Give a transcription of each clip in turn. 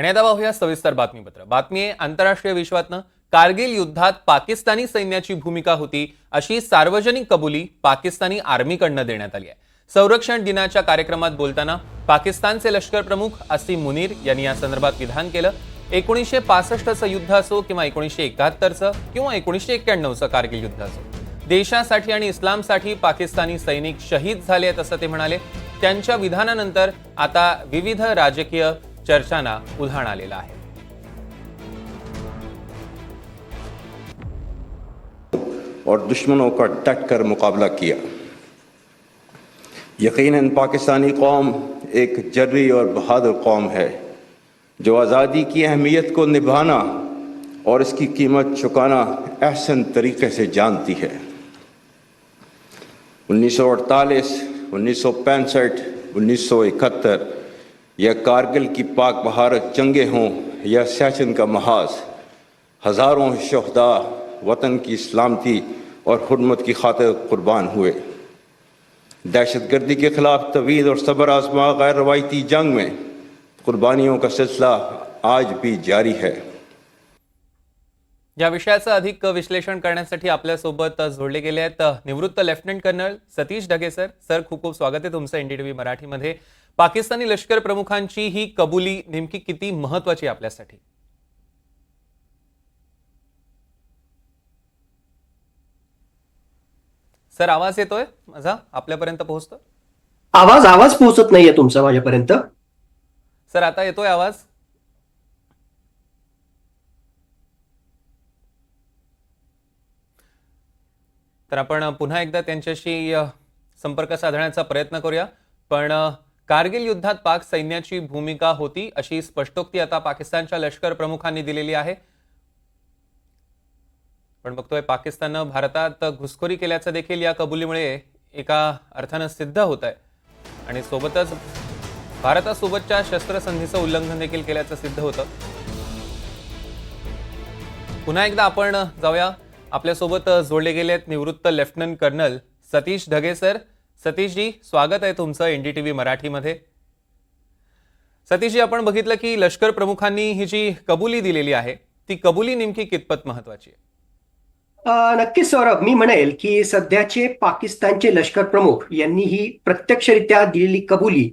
आणि आता पाहूया सविस्तर बातमीपत्र. बातमी आहे आंतरराष्ट्रीय विश्वातनं कारगिल युद्धात पाकिस्तानी सैन्याची भूमिका होती अशी सार्वजनिक कबुली पाकिस्तानी आर्मीकडनं देण्यात आली आहे. संरक्षण दिनाच्या कार्यक्रमात बोलताना पाकिस्तानचे लष्कर प्रमुख असीम मुनीर यांनी या संदर्भात विधान केलं. एकोणीसशे पासष्टचं युद्ध असो किंवा एकोणीसशे एकाहत्तरचं किंवा एकोणीसशे एक्क्याण्णवचं कारगिल युद्ध असो. देशासाठी आणि इस्लामसाठी पाकिस्तानी सैनिक शहीद झाले आहेत असं ते म्हणाले. त्यांच्या विधानानंतर आता विविध राजकीय चर्चांना उधाण आलेलं आहे. और दुश्मनों का डट कर मुकाबला किया। यकीनन पाकिस्तानी कौम एक जर्री और बहादुर कौम है जो आज़ादी की अहमियत को निभाना और इसकी कीमत चुकाना अहसन तरीके से जानती है। 1948, 1965, 1971 या कारगिल की पाक बहारत जंगें हों या सियाचिन का महाज हज़ारों शहदा वतन की सलामती और हुरमत की खातिर कुर्बान हुए दहशत गर्दी के खिलाफ तवील और सबर आजमा गैर रवायती जंग में कुर्बानियों का सिलसिला आज भी जारी है या विषयाचं अधिक विश्लेषण करण्यासाठी आपल्यासोबत जोडले गेले आहेत निवृत्त lieutenant colonel Satish Dhage sir. Sir खूप खूप स्वागत आहे तुमचं एनडीटीव्ही मराठीमध्ये. पाकिस्तानी लष्कर प्रमुखांची ही कबुली नेमकी किती महत्वाची आहे आपल्यासाठी? सर आवाज येतोय माझा? आपल्यापर्यंत पोहोचतो आवाज आवाज पोहोचत नाहीये तुमचा माझ्यापर्यंत. सर आता येतोय आवाज? तर आपण पुन्हा एकदा त्यांच्याशी संपर्क साधण्याचा प्रयत्न करूया. पण कारगिल युद्धात पाक सैन्याची भूमिका होती अशी स्पष्टोक्ती आता पाकिस्तानच्या लष्कर प्रमुखांनी दिलेली आहे. पण बघतोय पाकिस्ताननं भारतात घुसखोरी केल्याचं देखील या कबुलीमुळे एका अर्थानं सिद्ध होत आहे आणि सोबतच भारतासोबतच्या शस्त्रसंधीचं उल्लंघन देखील केल्याचं सिद्ध होतं. पुन्हा एकदा आपण जाऊया. आपल्यासोबत जोडले गेले आहेत निवृत्त lieutenant colonel Satish Dhage sir. सतीशजी स्वागत आहे तुमचं एनडीटीव्ही मराठीमध्ये. सतीशजी आपण बघितलं की लष्कर प्रमुखांनी ही जी कबुली दिलेली आहे ती कबुली नेमकी कितपत महत्वाची आहे? नक्कीच सौरभ मी म्हणेल की सध्याचे पाकिस्तानचे लष्कर प्रमुख यांनी ही प्रत्यक्षरित्या दिलेली कबुली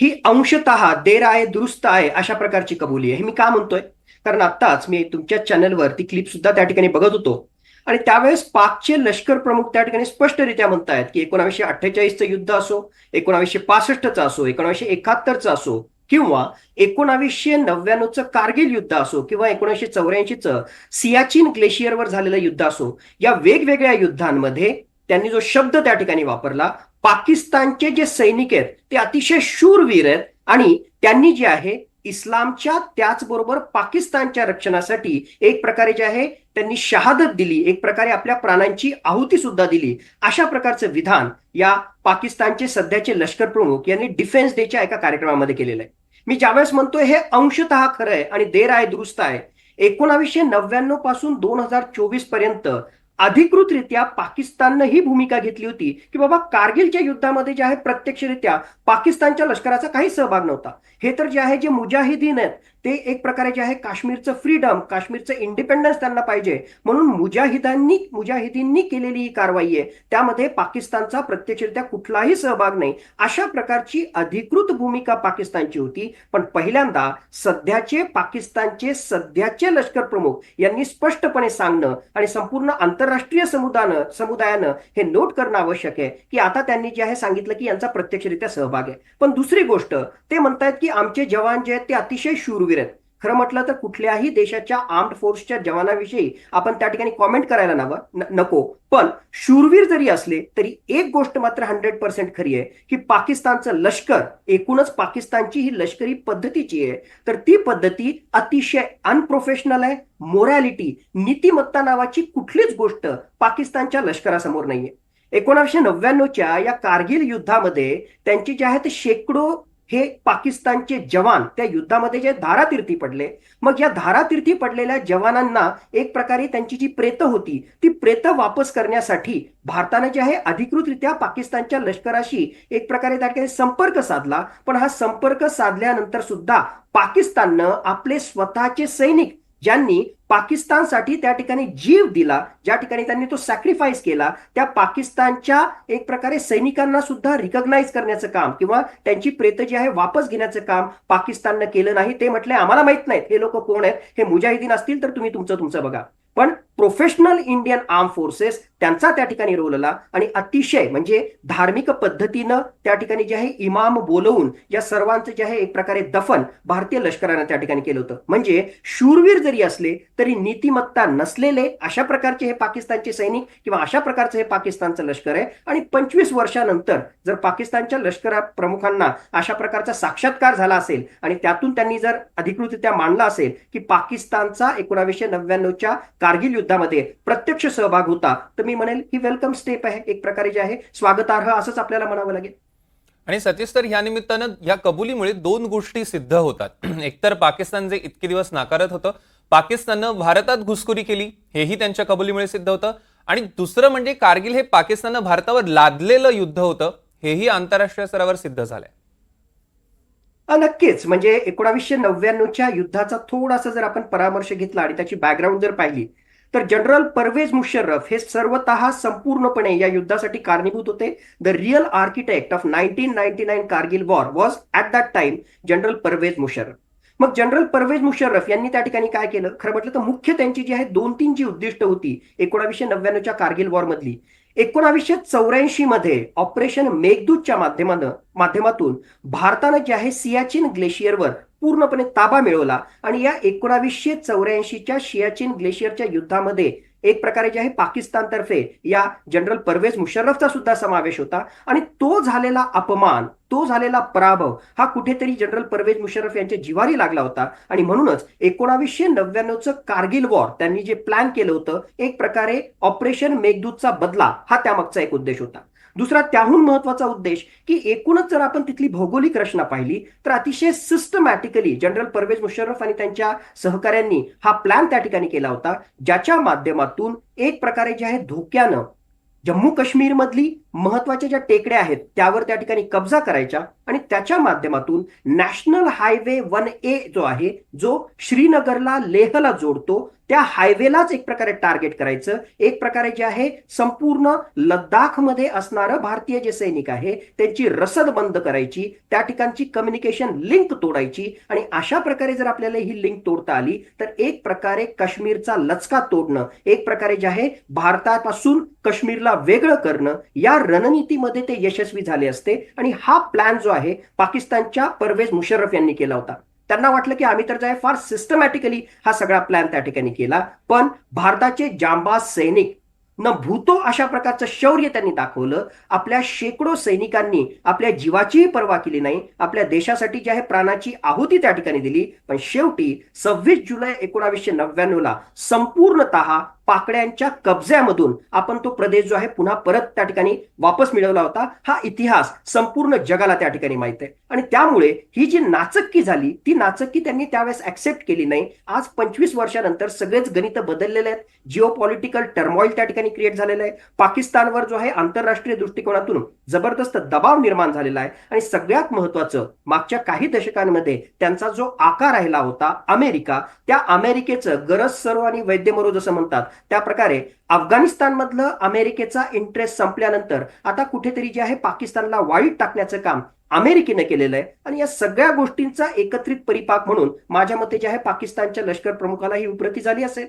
ही अंशतः देर आहे दुरुस्त आहे अशा प्रकारची कबुली आहे. हे मी का म्हणतोय? कारण आत्ताच मी तुमच्या चॅनलवर ती क्लिप सुद्धा त्या ठिकाणी बघत होतो. आणि त्यावेळेस पाकचे लष्कर प्रमुख त्या ठिकाणी स्पष्टरित्या म्हणतायत की एकोणावीसशे अठ्ठेचाळीसचं युद्ध असो एकोणावीसशे पासष्टचं असो एकोणावीसशे एकाहत्तरचं असो किंवा एकोणावीसशे नव्याण्णवचं कारगिल युद्ध असो किंवा एकोणीसशे चौऱ्याऐंशीचं सियाचीन ग्लेशियरवर झालेलं युद्ध असो या वेगवेगळ्या युद्धांमध्ये त्यांनी जो शब्द त्या ठिकाणी वापरला पाकिस्तानचे जे सैनिक आहेत ते अतिशय शूरवीर आहेत आणि त्यांनी जे आहे इस्लामच्या त्याचबरोबर पाकिस्तानच्या रक्षणासाठी एक प्रकारे जे आहे त्यांनी शहादत दिली एक प्रकारे आपल्या प्राणांची आहुती सुद्धा दिली. अशा प्रकारचं विधान या पाकिस्तानचे सध्याचे लष्कर प्रमुख यांनी डिफेन्स डेच्या एका कार्यक्रमामध्ये केलेलं आहे. मी ज्यावेळेस म्हणतोय हे अंशतः खरं आहे आणि देर आहे दुरुस्त आहे. एकोणावीसशे नव्याण्णवपासून दोन हजार चोवीसपर्यंत अधिकृतरित्या पाकिस्ताननं ही भूमिका घेतली होती की बाबा कारगिलच्या युद्धामध्ये जे आहे प्रत्यक्षरित्या पाकिस्तानच्या लष्कराचा काही सहभाग नव्हता. हे तर जे आहे जे मुजाहिदीन आहेत ते एक प्रकारे जे आहे काश्मीरचं फ्रीडम काश्मीरचं इंडिपेंडन्स त्यांना पाहिजे. म्हणून मुजाहिदांनी मुजाहिदींनी केलेली ही कारवाई आहे. त्यामध्ये पाकिस्तानचा प्रत्यक्षरित्या कुठलाही सहभाग नाही. अशा प्रकारची अधिकृत भूमिका पाकिस्तानची होती. पण पहिल्यांदा सध्याचे पाकिस्तानचे सध्याचे लष्कर प्रमुख यांनी स्पष्टपणे सांगणं आणि संपूर्ण आंतरराष्ट्रीय समुदायानं समुदायानं हे नोट करणं आवश्यक आहे की आता त्यांनी जे आहे सांगितलं की यांचा प्रत्यक्षरित्या सहभाग आहे. पण दुसरी गोष्ट ते म्हणतायत की आमचे जवान जे आहेत ते अतिशय शूरवीर आहेत खरं म्हटलं तर कुठल्याही देशाच्या आर्म्ड फोर्सच्या जवानाविषयी आपण त्या ठिकाणी कॉमेंट करायला नवं नको. पण शूरवीर जरी असले तरी एक गोष्ट मात्र हंड्रेड पर्सेंट खरी आहे की पाकिस्तानचं लष्कर एकूणच पाकिस्तानची ही लष्करी पद्धतीची आहे. तर ती पद्धती अतिशय अनप्रोफेशनल आहे. मोरॅलिटी नीतिमत्ता नावाची कुठलीच गोष्ट पाकिस्तानच्या लष्करासमोर नाहीये. एकोणीसशे नव्याण्णवच्या या कारगिल युद्धामध्ये त्यांची जे आहे ते शेकडो हे पाकिस्तानचे जवान त्या युद्धामध्ये जे धारातीर्थी पडले मग या धारातीर्थी पडलेल्या जवानांना एक प्रकारे त्यांची जी प्रेत होती ती प्रेत वापस करण्यासाठी भारताने जे आहे अधिकृतरित्या पाकिस्तानच्या लष्कराशी एक प्रकारे त्या ठिकाणी संपर्क साधला. पण हा संपर्क साधल्यानंतर सुद्धा पाकिस्ताननं आपले स्वतःचे सैनिक ज्यांनी पाकिस्तानसाठी त्या ठिकाणी जीव दिला ज्या ठिकाणी त्यांनी तो सॅक्रिफाईस केला त्या पाकिस्तानच्या एक प्रकारे सैनिकांना सुद्धा रिकग्नाइज करण्याचं काम किंवा त्यांची प्रेत जी आहे वापस घेण्याचं काम पाकिस्ताननं केलं नाही ते म्हटले आम्हाला माहीत नाहीत. हे लोक कोण आहेत? हे मुजाहिदीन असतील तर तुम्ही तुमचं तुमचं बघा. पण प्रोफेशनल इंडियन आर्म फोर्सेस त्यांचा त्या ठिकाणी रोल आला आणि अतिशय म्हणजे धार्मिक पद्धतीनं त्या ठिकाणी जे आहे इमाम बोलवून या सर्वांचं जे आहे एक प्रकारे दफन भारतीय लष्करानं त्या ठिकाणी केलं होतं. म्हणजे शूरवीर जरी असले तरी नीतिमत्ता नसलेले अशा प्रकारचे हे पाकिस्तानचे सैनिक किंवा अशा प्रकारचं हे पाकिस्तानचं लष्कर आहे. आणि पंचवीस वर्षानंतर जर पाकिस्तानच्या लष्करा प्रमुखांना अशा प्रकारचा साक्षात्कार झाला असेल आणि त्यातून त्यांनी जर अधिकृतरित्या मांडला असेल की पाकिस्तानचा एकोणावीसशे नव्याण्णवच्या कारगिल युद्धामध्ये प्रत्यक्ष सहभाग होता तर मी म्हणेल ही वेलकम स्टेप आहे एक प्रकारे जे आहे स्वागतार्ह असंच आपल्याला म्हणावं लागेल. आणि सतीश तर या निमित्तानं या कबुलीमुळे दोन गोष्टी सिद्ध होतात. एकतर पाकिस्तान जे इतके दिवस नाकारत होतं पाकिस्ताननं भारतात घुसखोरी केली हेही त्यांच्या कबुलीमुळे सिद्ध होतं. आणि दुसरं म्हणजे कारगिल हे पाकिस्ताननं भारतावर लादलेलं युद्ध होतं हेही आंतरराष्ट्रीय स्तरावर सिद्ध झालंय. नक्कीच. म्हणजे एकोणावीसशे नव्याण्णवच्या युद्धाचा थोडासा जर आपण परामर्श घेतला आणि त्याची बॅकग्राऊंड जर पाहिली तर जनरल परवेज मुशर्रफ हे सर्वत संपूर्णपणे या युद्धासाठी कारणीभूत होते. The real architect of nineteen ninety nine Kargil war was at that time general Parvez Musharraf मग जनरल परवेज मुशर्रफ यांनी त्या ठिकाणी काय केलं? खरं म्हटलं तर मुख्य त्यांची जी आहे दोन तीन जी उद्दिष्ट होती एकोणावीसशे नव्याण्णवच्या कारगिल वॉर मधली एकोणावीसशे चौऱ्याऐंशी मध्ये ऑपरेशन मेघदूतच्या माध्यमानं माध्यमातून भारतानं जे आहे सियाचिन ग्लेशियरवर पूर्णपणे ताबा मिळवला. आणि या एकोणावीसशे चौऱ्याऐंशीच्या सियाचिन ग्लेशियरच्या युद्धामध्ये एक प्रकारे जे आहे पाकिस्तानतर्फे या जनरल परवेज मुशर्रफचा सुद्धा समावेश होता. आणि तो झालेला अपमान तो झालेला पराभव हा कुठेतरी जनरल परवेज मुशर्रफ यांच्या जिवारी लागला होता. आणि म्हणूनच एकोणावीसशे नव्याण्णवचं कारगिल वॉर त्यांनी जे प्लॅन केलं होतं एक प्रकारे ऑपरेशन मेघदूतचा बदला हा त्यामागचा एक उद्देश होता. दुसरा त्याहून महत्त्वाचा उद्देश की एकूणच जर आपण तिथली भौगोलिक रचना पाहिली तर अतिशय सिस्टमॅटिकली जनरल परवेज मुशर्रफ आणि त्यांच्या सहकाऱ्यांनी हा प्लॅन त्या ठिकाणी केला होता ज्याच्या माध्यमातून एक प्रकारे जे आहे धोक्यानं जम्मू काश्मीरमधली महत्त्वाच्या ज्या टेकड्या आहेत त्यावर त्या ठिकाणी कब्जा करायच्या आणि त्याच्या माध्यमातून नॅशनल हायवे वन ए जो आहे जो श्रीनगरला लेहला जोडतो त्या हायवेलाच एक प्रकारे टार्गेट करायचं. एक प्रकारे जे आहे संपूर्ण लद्दाखमध्ये असणारं भारतीय जे सैनिक आहे त्यांची रसद बंद करायची त्या ठिकाणची कम्युनिकेशन लिंक तोडायची आणि अशा प्रकारे जर आपल्याला ही लिंक तोडता आली तर एक प्रकारे काश्मीरचा लचका तोडणं एक प्रकारे जे आहे भारतापासून काश्मीरला वेगळं करणं या रणनीतीमध्ये ते यशस्वी झाले असते आणि हा प्लॅन जो आहे पाकिस्तानच्या परवेज मुशर्रफ यांनी केला होता. त्यांना वाटलं की आम्ही तर जाय फार सिस्टमॅटिकली हा सगळा प्लॅन त्या ठिकाणी केला. पण भारताचे जांबाज सैनिक न भूतो अशा प्रकारचं शौर्य त्यांनी दाखवलं. आपल्या शेकडो सैनिकांनी आपल्या जीवाचीही पर्वा केली नाही. आपल्या देशासाठी जी आहे प्राणाची आहुती त्या ठिकाणी दिली. पण शेवटी सव्वीस जुलै एकोणावीसशे नव्याण्णवला संपूर्णतः पाकड्यांच्या कब्ज्यामधून आपण तो प्रदेश जो आहे पुन्हा परत त्या ठिकाणी वापस मिळवला होता हा इतिहास संपूर्ण जगाला त्या ठिकाणी माहीत आहे. आणि त्यामुळे ही जी नाचक्की झाली ती नाचक्की त्यांनी त्यावेळेस ऍक्सेप्ट केली नाही. आज पंचवीस वर्षानंतर सगळेच गणित बदललेले आहेत. जिओ पॉलिटिकल टर्मॉइल त्या ठिकाणी क्रिएट झालेलं आहे. पाकिस्तानवर जो आहे आंतरराष्ट्रीय दृष्टिकोनातून जबरदस्त दबाव निर्माण झालेला आहे. आणि सगळ्यात महत्वाचं मागच्या काही दशकांमध्ये त्यांचा जो आकार राहिला होता अमेरिका त्या अमेरिकेचं गरज सर्व आणि वैद्यमरो जसं म्हणतात. त्या प्रकारे अफगाणिस्तानमधलं अमेरिकेचा इंटरेस्ट संपल्यानंतर आता कुठेतरी जे आहे पाकिस्तानला वाईट टाकण्याचं काम अमेरिकेनं केलेलं आहे. आणि या सगळ्या गोष्टींचा एकत्रित परिपाक म्हणून माझ्या मते जे आहे पाकिस्तानच्या लष्कर प्रमुखाला ही उपरती झाली असेल.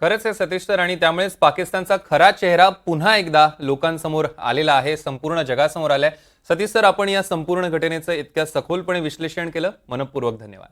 खरंच आहे सतीश तर आणि त्यामुळेच पाकिस्तानचा खरा चेहरा पुन्हा एकदा लोकांसमोर आलेला आहे संपूर्ण जगासमोर आलाय. सतीश सर आपण या संपूर्ण घटनेचं इतक्या सखोलपणे विश्लेषण केलं. मनपूर्वक धन्यवाद.